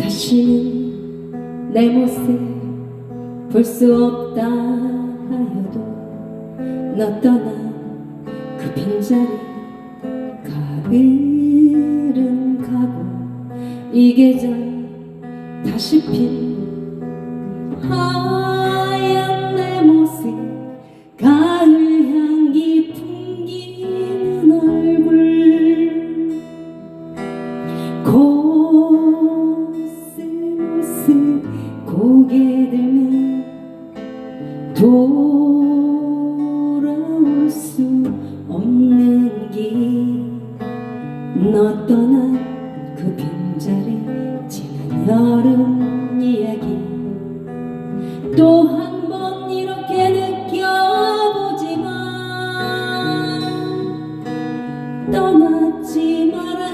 다시는 내 모습 볼 수 없다 하여도 너 떠나 그 빈자리 가을은 가고 이계절 다시 핀 아. 돌아올 수 없는 길. 너 떠난 그 빈자리 지난 여름 이야기. 또 한 번 이렇게 느껴보지만 떠나지 마라.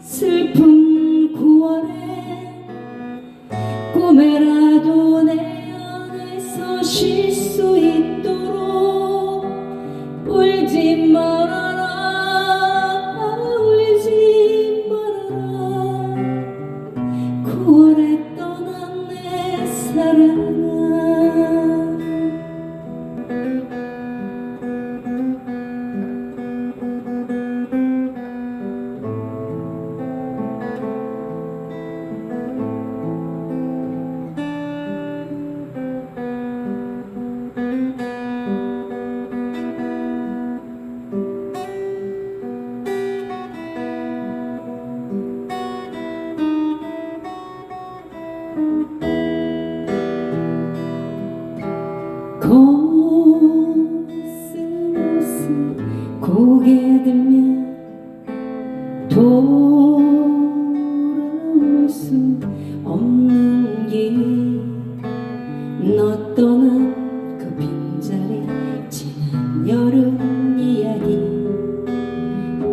슬픈 9월에 꿈에 고스모스 고개 들면 돌아올 수 없는 길 너 떠난 그 빈자리 지난 여름 이야기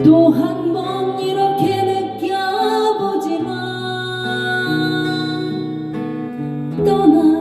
또한 떠나